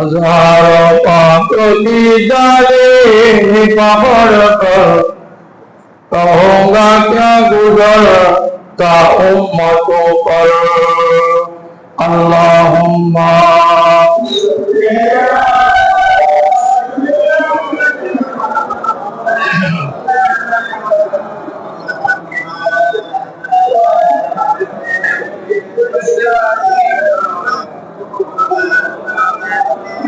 हज़ार जाले कबर कर कहूँगा क्या गुजर का उम्मतों पर। अल्लाहुम्मा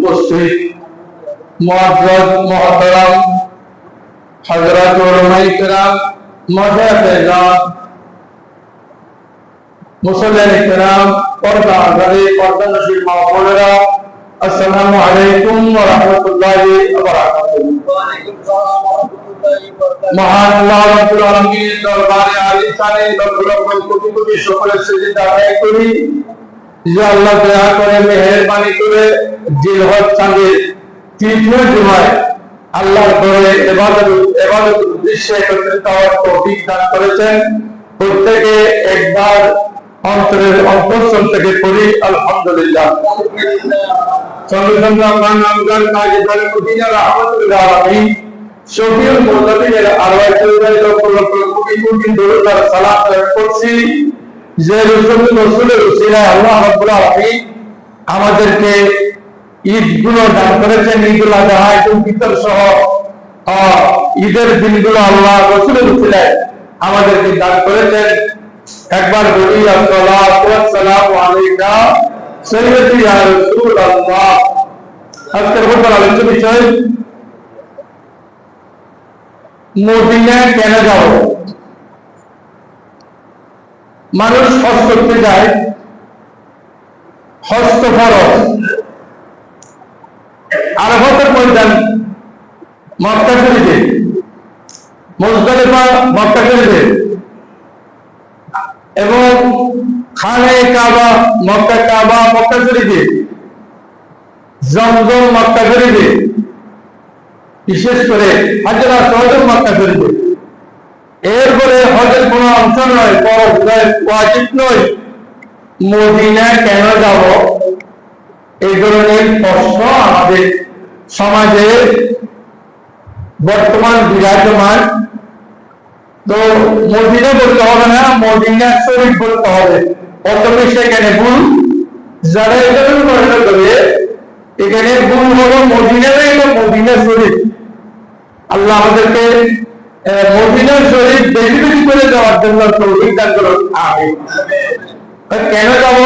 উপস্থিত মহাদ্রত মহতরম হজরত ওলমাই কেরাম মজাফেজান মুসলিম কেরাম পর্দা আজারে পর্দা আল্লাহ দয়া করে মেহেরবানি করে জিলহজ চাঁদের তৃতীয় জুমায় আল্লাহর ঘরে এবাদত এবাদত উদ্দেশ্যে একত্রিত হওয়ার তৌফিক দান করেছেন প্রত্যেকে একবার অন্তরের অন্তঃস্থল থেকে পড়ি আলহামদুলিল্লাহ সঙ্গে সঙ্গে আমার নামগান কাজে দলে মদিনা রহমতুল্লাহ আলামিন শফিউল চৌধুরী লক্ষ লক্ষ কোটি কোটি আর সালাম করছি যে রসুল রসুলের উসিলায় আল্লাহ রাব্বুল আলামিন আমাদেরকে ঈদগুলো দান করেছেন ঈদ উল আজহা ঈদ উল ফিতর সহ ঈদের দিনগুলো আল্লাহ রসুলের উসিলায় আমাদেরকে দান করেছেন। একবার বলি আজকের ব্যাপার আলোচ্য বিষয়, মদিনায় কেন যাব? মানুষ হজ করতে যায় হস্ত ফরজ। আরফতের ময়দান মক্কা শরীফে। মুজদালিফা মক্কা শরীফে। এবং খানে কাবা, মক্কা কাবা, মক্কা শরীফে। জমজম মক্কা শরীফে। বিশেষ করে হাজরা সহজম মক্কা শরীফে। এরপরে হজের কোন অংশ নয় ফরজ নয় ওয়াজিব নয়। মদিনা কেন যাব? এই ধরনের প্রশ্ন আমাদের সমাজে বর্তমান বিরাজমান। তো মদিনা বলতে হবে না, মদিনা শরীফ বলতে হবে। প্রথমে সেখানে ভুল। যারা এটা মনে করে, এখানে ভুল হলো মদিনা মদিনা শরীফ। আল্লাহ আমাদেরকে মদিনা শরীফ বেশি বেশি করে যাওয়ার জন্য আমিন। তা কেন যাব?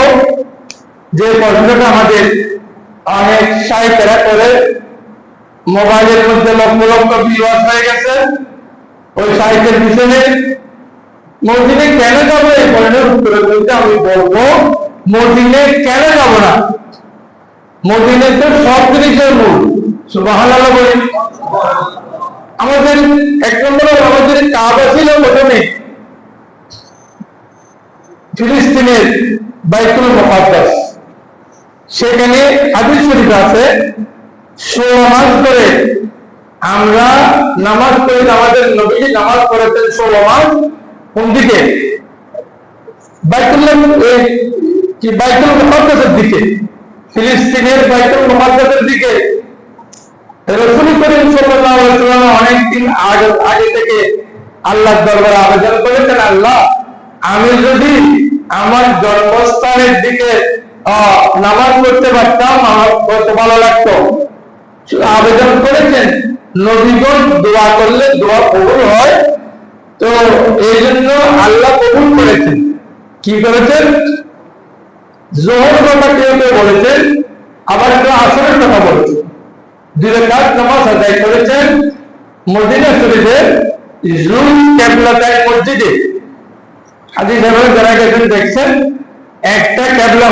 যে প্রশ্নটা আমাদের অনেক সাহিত্যরা করে, মোবাইলের মধ্যে লক্ষ লক্ষ ভিউয়ার্স হয়ে গেছে। ওই সাহিত্যের পিছনে মদিনে কেন যাব এই প্রশ্নের উত্তরে বলতে আমি বলব মদিনে কেন যাব না? মদিনে তো সব জিনিসের মূল। সুবাহ বলি। আমাদের এক নম্বর আমাদের কাবা ছিল প্রথমে ফিলিস্তিনের বাইতুল মুকাদ্দাস। সেখানে হাদিস শরীফ আছে, ষোলো মাস ধরে আমরা নামাজ পড়ি, আমাদের নবীজি নামাজ পড়েছেন ষোলো মাস কোন দিকে? বাইতুল্লাহ এই কি, বাইতুল মুকাদ্দাসের দিকে। ফিলিস্তিনের বাইতুল মুকাদ্দাসের দিকে। অনেকদিন আগে আগে থেকে দরবারে আবেদন করেছেন, আল্লাহ, আমি যদি আমার জন্মস্থানের দিকে নামাজ পড়তে পারতাম, আমার কত ভালো লাগতো। আবেদন করেছেন দোয়া করলে দোয়া কবুল হয়। তো এই জন্য আল্লাহ কবুল করেছেন। কি করেছেন? জোহর কথা কেউ কেউ বলেছেন, আবার কেউ আসরের কথা বলেছেন। দুই নামাজ আদায় করেছেন মদিনা শরীফের জুল কেবলাতায় মসজিদে। হাদিস যারা গেছেন, দেখছেন, একটা কেবলা